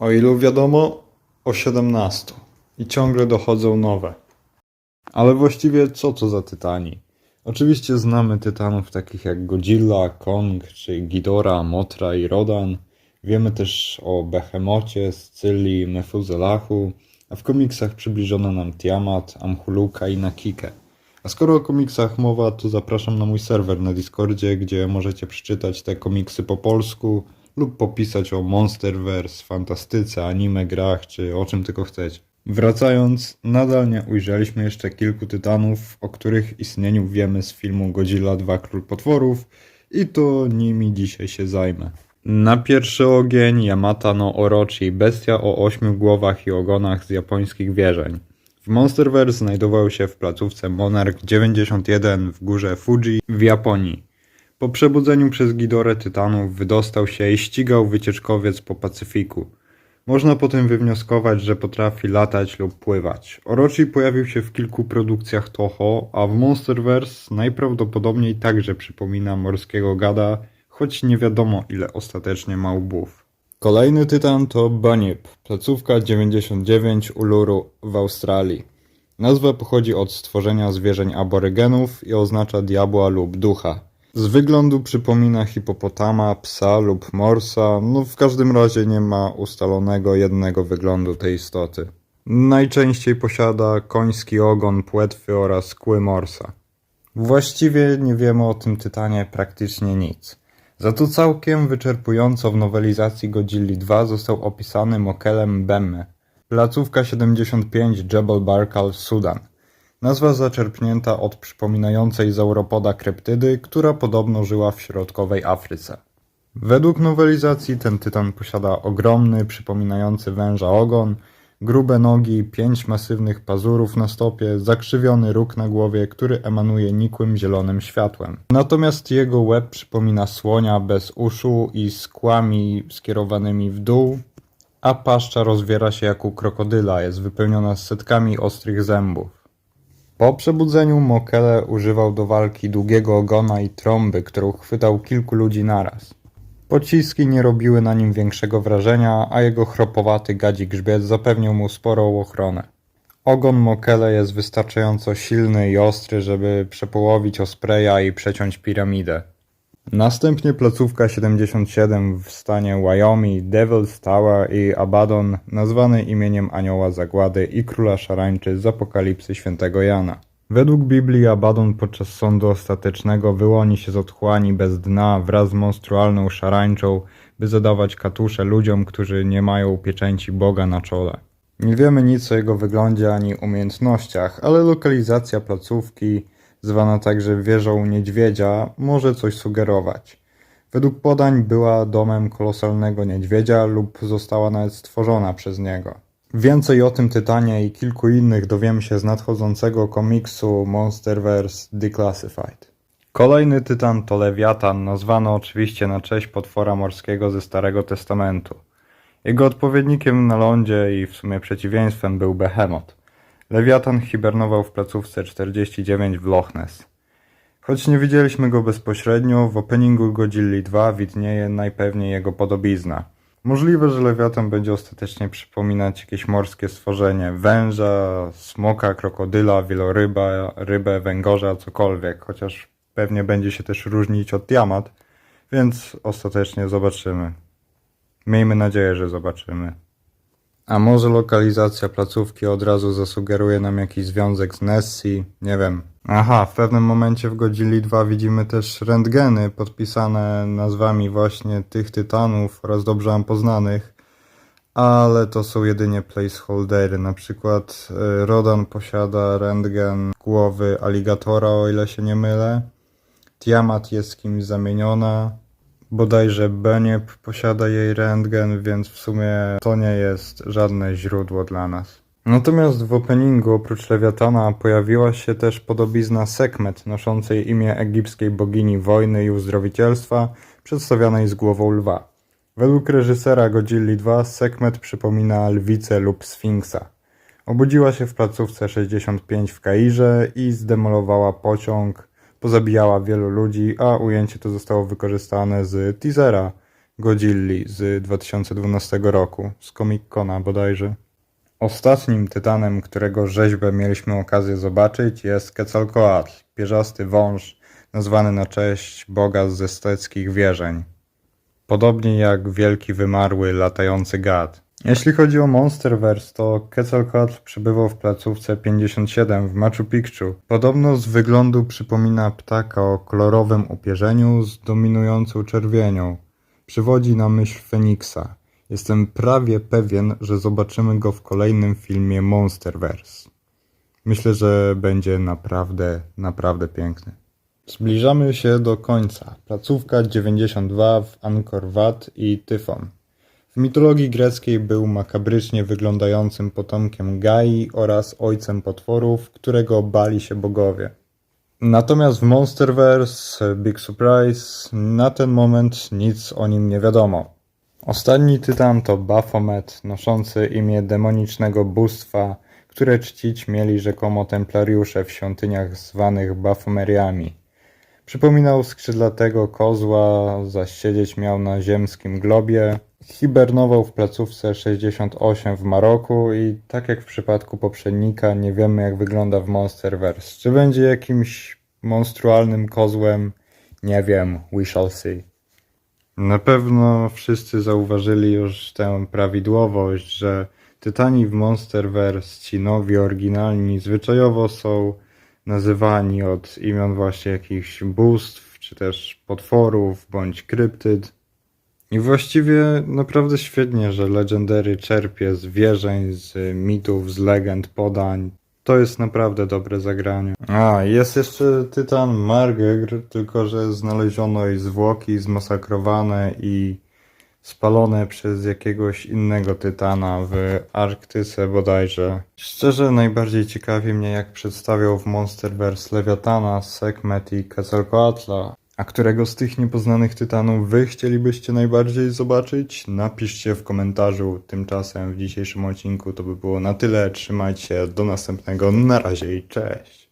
O ilu wiadomo? O 17. I ciągle dochodzą nowe. Ale właściwie co to za tytani? Oczywiście znamy tytanów takich jak Godzilla, Kong czy Ghidorah, Mothra i Rodan. Wiemy też o Behemocie, Scyllii, Mefuzelahu, a w komiksach przybliżono nam Tiamat, Amhuluka i Nakikę. A skoro o komiksach mowa, to zapraszam na mój serwer na Discordzie, gdzie możecie przeczytać te komiksy po polsku lub popisać o Monsterverse, fantastyce, anime, grach czy o czym tylko chcecie. Wracając, nadal nie ujrzeliśmy jeszcze kilku tytanów, o których istnieniu wiemy z filmu Godzilla 2 Król Potworów i to nimi dzisiaj się zajmę. Na pierwszy ogień Yamata no Orochi, bestia o ośmiu głowach i ogonach z japońskich wierzeń. W Monsterverse znajdował się w placówce Monarch 91 w górze Fuji w Japonii. Po przebudzeniu przez Gidorę Tytanów wydostał się i ścigał wycieczkowiec po Pacyfiku. Można po tym wywnioskować, że potrafi latać lub pływać. Orochi pojawił się w kilku produkcjach Toho, a w Monsterverse najprawdopodobniej także przypomina morskiego gada, choć nie wiadomo ile ostatecznie ma łbów. Kolejny tytan to Bunyip, placówka 99 Uluru w Australii. Nazwa pochodzi od stworzenia zwierzeń aborygenów i oznacza diabła lub ducha. Z wyglądu przypomina hipopotama, psa lub morsa, no w każdym razie nie ma ustalonego jednego wyglądu tej istoty. Najczęściej posiada koński ogon, płetwy oraz kły morsa. Właściwie nie wiemy o tym tytanie praktycznie nic. Za to całkiem wyczerpująco w nowelizacji Godzilli 2 został opisany Mokelem Bemme, placówka 75 Jebel Barkal, Sudan. Nazwa zaczerpnięta od przypominającej zauropoda kreptydy, która podobno żyła w środkowej Afryce. Według nowelizacji ten tytan posiada ogromny, przypominający węża ogon, grube nogi, pięć masywnych pazurów na stopie, zakrzywiony róg na głowie, który emanuje nikłym zielonym światłem. Natomiast jego łeb przypomina słonia bez uszu i z kłami skierowanymi w dół, a paszcza rozwiera się jak u krokodyla, jest wypełniona setkami ostrych zębów. Po przebudzeniu Mokele używał do walki długiego ogona i trąby, którą chwytał kilku ludzi naraz. Pociski nie robiły na nim większego wrażenia, a jego chropowaty gadzi grzbiet zapewnił mu sporą ochronę. Ogon Mokele jest wystarczająco silny i ostry, żeby przepołowić Ospreya i przeciąć piramidę. Następnie placówka 77 w stanie Wyoming, Devil's Tower i Abaddon, nazwany imieniem anioła zagłady i króla szarańczy z apokalipsy świętego Jana. Według Biblii Abaddon podczas sądu ostatecznego wyłoni się z otchłani bez dna wraz z monstrualną szarańczą, by zadawać katusze ludziom, którzy nie mają pieczęci Boga na czole. Nie wiemy nic o jego wyglądzie ani umiejętnościach, ale lokalizacja placówki, zwana także wieżą niedźwiedzia, może coś sugerować. Według podań była domem kolosalnego niedźwiedzia lub została nawet stworzona przez niego. Więcej o tym tytanie i kilku innych dowiemy się z nadchodzącego komiksu Monsterverse Declassified. Kolejny tytan to Lewiatan, nazwany oczywiście na cześć potwora morskiego ze Starego Testamentu. Jego odpowiednikiem na lądzie i w sumie przeciwieństwem był Behemoth. Lewiatan hibernował w placówce 49 w Loch Ness. Choć nie widzieliśmy go bezpośrednio, w openingu Godzilli 2 widnieje najpewniej jego podobizna. Możliwe, że Lewiatan będzie ostatecznie przypominać jakieś morskie stworzenie, węża, smoka, krokodyla, wieloryba, rybę, węgorza, cokolwiek, chociaż pewnie będzie się też różnić od Tiamat, więc ostatecznie zobaczymy. Miejmy nadzieję, że zobaczymy. A może lokalizacja placówki od razu zasugeruje nam jakiś związek z Nessie? Nie wiem. Aha, w pewnym momencie w Godzilli 2 widzimy też rentgeny podpisane nazwami właśnie tych tytanów oraz dobrze nam poznanych. Ale to są jedynie placeholdery. Na przykład y, Rodan posiada rentgen głowy aligatora, o ile się nie mylę. Tiamat jest kimś zamieniona. Bodajże Beniep posiada jej rentgen, więc w sumie to nie jest żadne źródło dla nas. Natomiast w openingu oprócz Lewiatana pojawiła się też podobizna Sekmet, noszącej imię egipskiej bogini wojny i uzdrowicielstwa, przedstawianej z głową lwa. Według reżysera Godzilli 2 Sekmet przypomina lwicę lub sfinksa. Obudziła się w placówce 65 w Kairze i zdemolowała pociąg, pozabijała wielu ludzi, a ujęcie to zostało wykorzystane z teasera Godzilli z 2012 roku, z Comic Cona bodajże. Ostatnim tytanem, którego rzeźbę mieliśmy okazję zobaczyć jest Quetzalcoatl, pierzasty wąż nazwany na cześć boga z esteckich wierzeń. Podobnie jak wielki wymarły latający gad. Jeśli chodzi o Monsterverse, to Quetzalcoatl przebywał w placówce 57 w Machu Picchu. Podobno z wyglądu przypomina ptaka o kolorowym upierzeniu z dominującą czerwienią. Przywodzi na myśl Feniksa. Jestem prawie pewien, że zobaczymy go w kolejnym filmie Monsterverse. Myślę, że będzie naprawdę, naprawdę piękny. Zbliżamy się do końca. Placówka 92 w Angkor Wat i Tyfon. Mitologii greckiej był makabrycznie wyglądającym potomkiem Gai oraz ojcem potworów, którego bali się bogowie. Natomiast w Monsterverse Big Surprise na ten moment nic o nim nie wiadomo. Ostatni tytan to Baphomet, noszący imię demonicznego bóstwa, które czcić mieli rzekomo templariusze w świątyniach zwanych Baphomeriami. Przypominał skrzydlatego kozła, zaś siedzieć miał na ziemskim globie. Hibernował w placówce 68 w Maroku i tak jak w przypadku poprzednika nie wiemy jak wygląda w Monsterverse. Czy będzie jakimś monstrualnym kozłem? Nie wiem, we shall see. Na pewno wszyscy zauważyli już tę prawidłowość, że tytani w Monsterverse, ci nowi, oryginalni, zwyczajowo są nazywani od imion właśnie jakichś bóstw, czy też potworów, bądź kryptyd. I właściwie naprawdę świetnie, że Legendary czerpie z wierzeń, z mitów, z legend, podań. To jest naprawdę dobre zagranie. A, jest jeszcze Tytan Margegr, tylko że znaleziono jej zwłoki zmasakrowane i spalone przez jakiegoś innego Tytana w Arktyce bodajże. Szczerze najbardziej ciekawi mnie jak przedstawiał w Monsterverse Lewiatana, Sekhmet i Quetzalcoatla. A którego z tych niepoznanych Tytanów wy chcielibyście najbardziej zobaczyć? Napiszcie w komentarzu. Tymczasem w dzisiejszym odcinku to by było na tyle. Trzymajcie się, do następnego. Na razie i cześć!